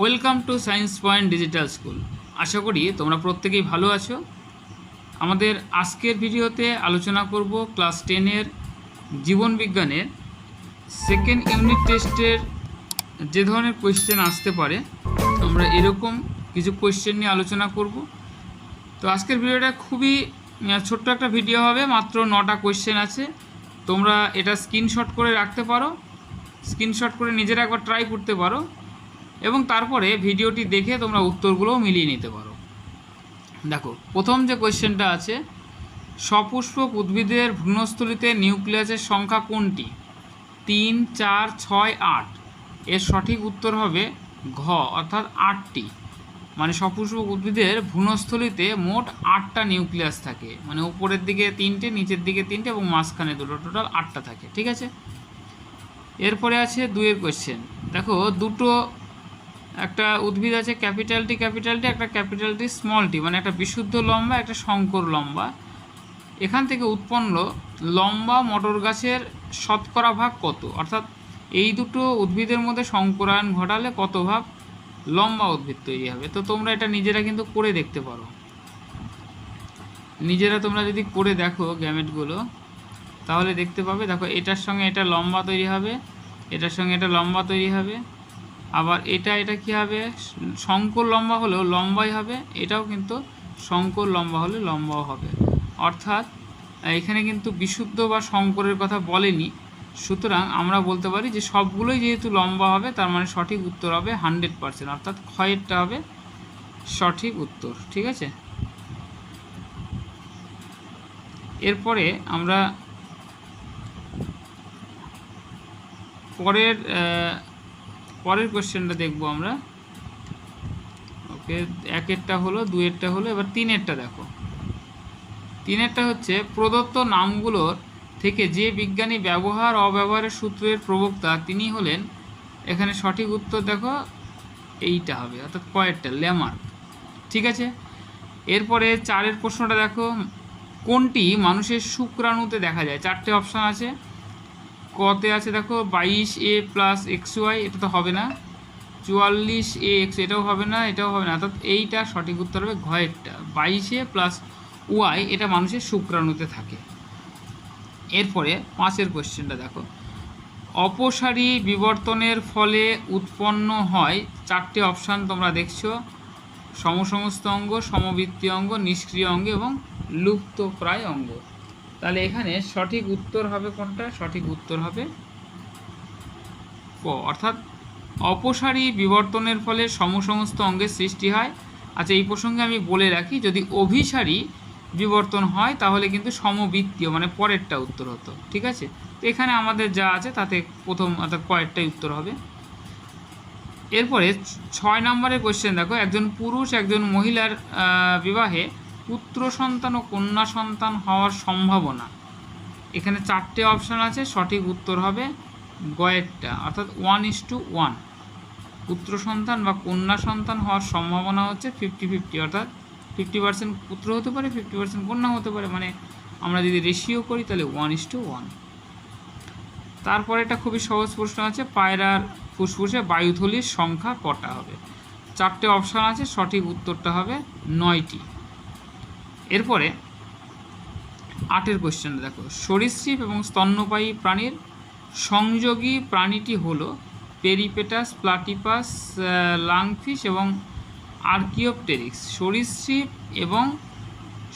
Welcome to science point digital school আশা করি তোমরা প্রত্যেকেই ভালো আছো। আমাদের আজকের ভিডিওতে আলোচনা করব ক্লাস টেনের জীবন বিজ্ঞানের সেকেন্ড ইউনিট টেস্টের যে ধরনের কোয়েশ্চেন আসতে পারে আমরা এরকম কিছু কোয়েশ্চেন নিয়ে আলোচনা করব। তো আজকের ভিডিওটা খুবই ছোট্ট একটা ভিডিও হবে, মাত্র নটা কোয়েশ্চেন আছে। তোমরা এটা স্ক্রিনশট করে রাখতে পারো। স্ক্রিনশট করে নিজেরা একবার ট্রাই করতে পারো। এবং তারপরে ভিডিওটি দেখে তোমরা উত্তরগুলোও মিলিয়ে নিতে পারো। দেখো, প্রথম যে কোয়েশ্চেনটা আছে সপুষ্পক উদ্ভিদের ভ্রূণস্থলিতে নিউক্লিয়াসের সংখ্যা কোনটি? তিন, চার, ছয়, আট। এর সঠিক উত্তর হবে ঘ, অর্থাৎ আটটি। মানে সপুষ্পক উদ্ভিদের ভ্রূণস্থলিতে মোট আটটা নিউক্লিয়াস থাকে। মানে উপরের দিকে তিনটে, নিচের দিকে তিনটে এবং মাঝখানে দুটো টোটাল আটটা থাকে, ঠিক আছে? এরপরে আছে দুইয়ের কোয়েশ্চেন দেখো, দুটো একটা উদ্ভিদ আছে ক্যাপিটাল টি ক্যাপিটাল টি, একটা ক্যাপিটাল টি স্মল টি মানে একটা বিশুদ্ধ লম্বা, একটা শঙ্কর লম্বা। এখান থেকে উৎপন্ন লম্বা মটর গাছের শতকরা ভাগ কত? অর্থাৎ এই দুটো উদ্ভিদের মধ্যে সংকরায়ন ঘটালে কত ভাগ লম্বা উদ্ভিদ তৈরি হবে? তো তোমরা এটা নিজেরা কিন্তু করে দেখতে পারো। নিজেরা তোমরা যদি করে দেখো গ্যামেটগুলো, তাহলে দেখতে পাবে, দেখো এটার সঙ্গে এটা লম্বা তৈরি হবে, এটার সঙ্গে এটা লম্বা তৈরি হবে। আবার এটা এটা কি হবে? শঙ্কর লম্বা হলেও লম্বাই হবে, এটাও কিন্তু শঙ্কর লম্বা হলে লম্বাও হবে। অর্থাৎ, এখানে কিন্তু বিশুদ্ধ বা শঙ্করের কথা বলেনি। সুতরাং আমরা বলতে পারি যে সবগুলোই যেহেতু লম্বা হবে, তার মানে সঠিক উত্তর হবে হান্ড্রেড পার্সেন্ট। অর্থাৎ ক্ষয়েরটা হবে সঠিক উত্তর, ঠিক আছে? এরপরে আমরা পরের পরের কোশ্চেনটা দেখব আমরা। ওকে, একেরটা হলো দুয়েরটা হলো, এবার তিনেরটা দেখো। তিনেরটা হচ্ছে, প্রদত্ত নামগুলোর থেকে যে বিজ্ঞানী ব্যবহার অব্যবহারের সূত্রের প্রবক্তা, তিনি হলেন, এখানে সঠিক উত্তর দেখো, এইটা হবে, অর্থাৎ কয়েকটা ল্যামার্ক। ঠিক আছে? এরপরে চারের প্রশ্নটা দেখো, কোনটি মানুষের শুক্রাণুতে দেখা যায়? চারটে অপশান আছে। কতে আছে দেখো বাইশ এ প্লাস এক্স ওয়াই এটা তো হবে না। চুয়াল্লিশ এ এক্স এটাও হবে না, এটাও হবে না। অর্থাৎ এইটা সঠিক উত্তর হবে ঘয়েরটা। বাইশ প্লাস ওয়াই এটা মানুষের শুক্রাণুতে থাকে। এরপরে পাঁচের কোশ্চেনটা দেখো। অপসারী বিবর্তনের ফলে উৎপন্ন হয় চারটে অপশান তোমরা দেখছ। সমসমস্ত অঙ্গ সমবৃত্তি অঙ্গ, নিষ্ক্রিয় অঙ্গ এবং লুপ্ত প্রায় অঙ্গ। তাহলে এখানে সঠিক উত্তর হবে কোনটা? সঠিক উত্তর হবে অর্থাৎ অপসারী বিবর্তনের ফলে সমসমস্ত অঙ্গের সৃষ্টি হয়। আচ্ছা এই প্রসঙ্গে আমি বলে রাখি, যদি অভিসারী বিবর্তন হয়, তাহলে কিন্তু সমবৃত্তীয় মানে পরেরটা উত্তর হতো, ঠিক আছে? তো এখানে আমাদের যা আছে, তাতে প্রথম, অর্থাৎ কয়েকটাই উত্তর হবে। এরপরে ছয় নম্বরের কোশ্চেন দেখো, একজন পুরুষ, একজন মহিলার বিবাহে পুত্র সন্তান ও কন্যা সন্তান হওয়ার সম্ভাবনা। এখানে চারটে অপশান আছে, সঠিক উত্তর হবে গয়েরটা, অর্থাৎ ওয়ান ইস টু ওয়ান পুত্র সন্তান বা কন্যা সন্তান হওয়ার সম্ভাবনা হচ্ছে ফিফটি ফিফটি অর্থাৎ ফিফটি পার্সেন্ট পুত্র হতে পারে ফিফটি পার্সেন্ট কন্যা হতে পারে। মানে আমরা যদি রেশিও করি, তাহলে ওয়ান ইস টু ওয়ান তারপরে একটা খুবই সহজ প্রশ্ন আছে পায়রার ফুসফুসে বায়ুথলির সংখ্যা কটা হবে? চারটে অপশান আছে, সঠিক উত্তরটা হবে নয়টি। এরপরে আটের কোশ্চেনটা দেখো। সরীসৃপ এবং স্তন্যপায়ী প্রাণীর সংযোগী প্রাণীটি হলো পেরিপেটাস প্লাটিপাস লাংফিশ এবং আর্কিওপটেরিক্স সরীসৃপ এবং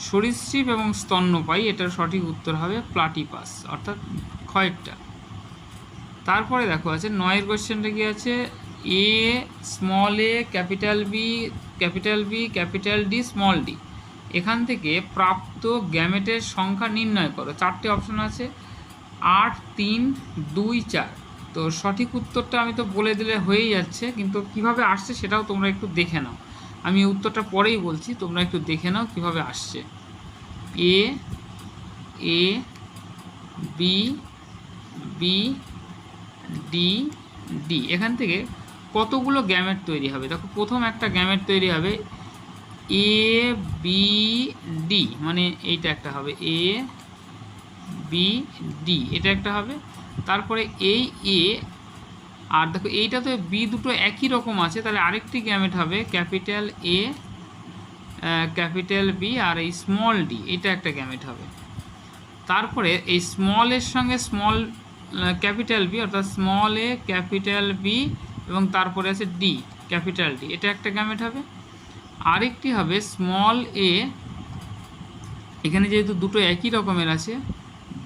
সরীসৃপ এবং স্তন্যপায়ী, এটার সঠিক উত্তর হবে প্লাটিপাস অর্থাৎ ক্ষয়েরটা তারপরে দেখো আছে, নয়ের কোয়েশ্চেনটা কি আছে? A small A capital B capital B capital D small D এখান থেকে প্রাপ্ত গ্যামেটের সংখ্যা নির্ণয় করো। চারটে অপশন আছে। আট, তিন, দুই, চার। তো সঠিক উত্তরটা আমি তো বলে দিলে হয়েই যাচ্ছে, কিন্তু কীভাবে আসছে সেটাও তোমরা একটু দেখে নাও। আমি উত্তরটা পরেই বলছি, তোমরা একটু দেখে নাও কীভাবে আসছে। A A, B B, D D. এখান থেকে কতগুলো গ্যামেট তৈরি হবে? দেখো, প্রথম একটা গ্যামেট তৈরি হবে। এ বি ডি মানে এইটা একটা হবে এ বি ডি এটা একটা হবে। তারপরে এই এ আর দেখো এইটা তো বি দুটো একই রকম আছে, তাহলে আরেকটি গ্যামেট হবে ক্যাপিটাল এ ক্যাপিটাল বি আর এই স্মল ডি এটা একটা গ্যামেট হবে। তারপরে এই স্মলের সঙ্গে স্মল ক্যাপিটাল বি অর্থাৎ স্মল এ ক্যাপিটাল বি এবং তারপরে আছে ডি ক্যাপিটাল ডি এটা একটা গ্যামেট হবে। আরেকটি হবে স্মল এ এখানে যেহেতু দুটো একই রকমের আছে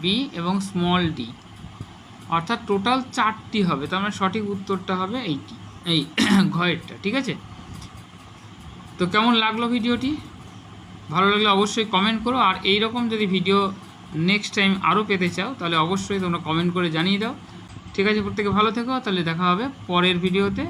বি এবং স্মল ডি অর্থাৎ টোটাল চারটি হবে, তার মানে সঠিক উত্তরটা হবে এইটি, এই ঘয়েরটা, ঠিক আছে? তো কেমন লাগল ভিডিওটি? ভালো লাগলে অবশ্যই কমেন্ট করো, আর এই রকম যদি ভিডিও নেক্সট টাইম আরও পেতে চাও, তাহলে অবশ্যই তোমরা কমেন্ট করে জানিয়ে দাও। ঠিক আছে, প্রত্যেকে ভালো থেকো, তাহলে দেখা হবে পরের ভিডিওতে